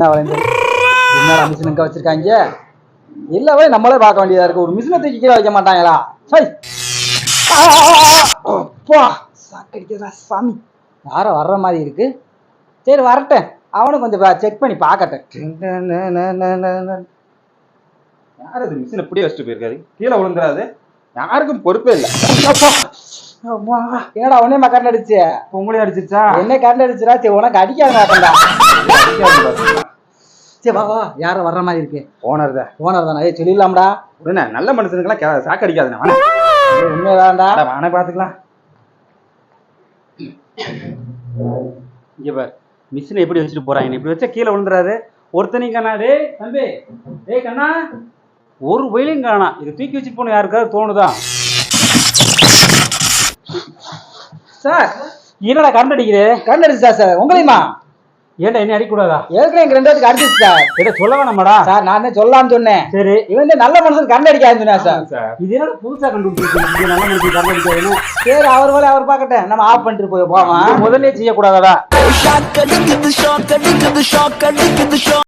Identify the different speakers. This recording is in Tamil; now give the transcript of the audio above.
Speaker 1: என்ன மிஷின் எங்க வச்சிருக்காங்க? இல்லவே நம்மளே பார்க்க வேண்டியதா இருக்கு. ஒரு மிஷினை தூக்கி கீழே வைக்க மாட்டாங்களா? சாக்கடிக்கிறா சாமி. யாரோ வர்ற மாதிரி இருக்கு. சரி வரட்டும். அவனும் கொஞ்சம் செக் பண்ணி பார்க்கட்டும்.
Speaker 2: யார் அது? மிஷின் இப்படியே வச்சுட்டு போயிருக்காரு. கீழே விழுந்துறாது. யாருக்கும் பொறுப்பே இல்லை.
Speaker 1: என்னடா உடனே கரண்ட் அடிச்சு?
Speaker 2: உங்களே அடிச்சிருச்சா?
Speaker 1: என்ன கரண்ட் அடிச்சுடா சரி உனக்கு அடிக்காத மாட்டேன்டா சரி வா வா யாரோ வர்ற மாதிரி இருக்கு.
Speaker 2: ஓனர் தான்
Speaker 1: ஓனர் தானே? ஏய் சொல்லிடலாம்டா.
Speaker 2: உடனே நல்ல மனுஷனுக்கெல்லாம் கே- சாக்கு அடிக்காதுண்ணே
Speaker 1: உண்மைதான்டா.
Speaker 2: வாணே பார்த்துக்கலாம் இங்க பார். மிஷினை எப்படி வச்சுட்டு போறாங்க? இப்படி வச்சா கீழே விழுந்துறாரு. ஒருத்தனையும் காணா டேய் தம்பி. டேய் கண்ணா. ஒரு வயலையும் காணா. இதை தூக்கி வச்சுட்டு போன யாருக்காவது தோணுதா?
Speaker 1: சார்.
Speaker 2: என்னடா கரண்ட் அடிக்குது?
Speaker 1: கரண்ட் அடிச்சா சார் உங்களையுமா?
Speaker 2: ஏன்டா என்ன அடிக்கக்கூடாதா?
Speaker 1: ஏற்கனவே எங்க ரெண்டு பேருக்கு அடிச்சிச்சு சார்.
Speaker 2: இதை சொல்ல வேணாமாடா?
Speaker 1: சார் நான் சொல்லலாம்னு சொன்னேன்.
Speaker 2: சரி.
Speaker 1: இவன் நல்ல மனுஷன் கரண்ட் அடிக்காதுன்னு சொன்னா சார்.
Speaker 2: இது என்னடா புதுசா கண்டுபிடிச்சிருக்கீங்க நல்ல மனுஷன் கரண்ட் அடிக்காதுன்னு
Speaker 1: சரி அவர் வேலை அவர் பார்க்கட்டும். நம்ம ஆஃப் பண்ணிட்டு போய் போவான்
Speaker 2: முதல்ல செய்யக்கூடாதா?
Speaker 3: Shock addicted, the shock addicted, the shock.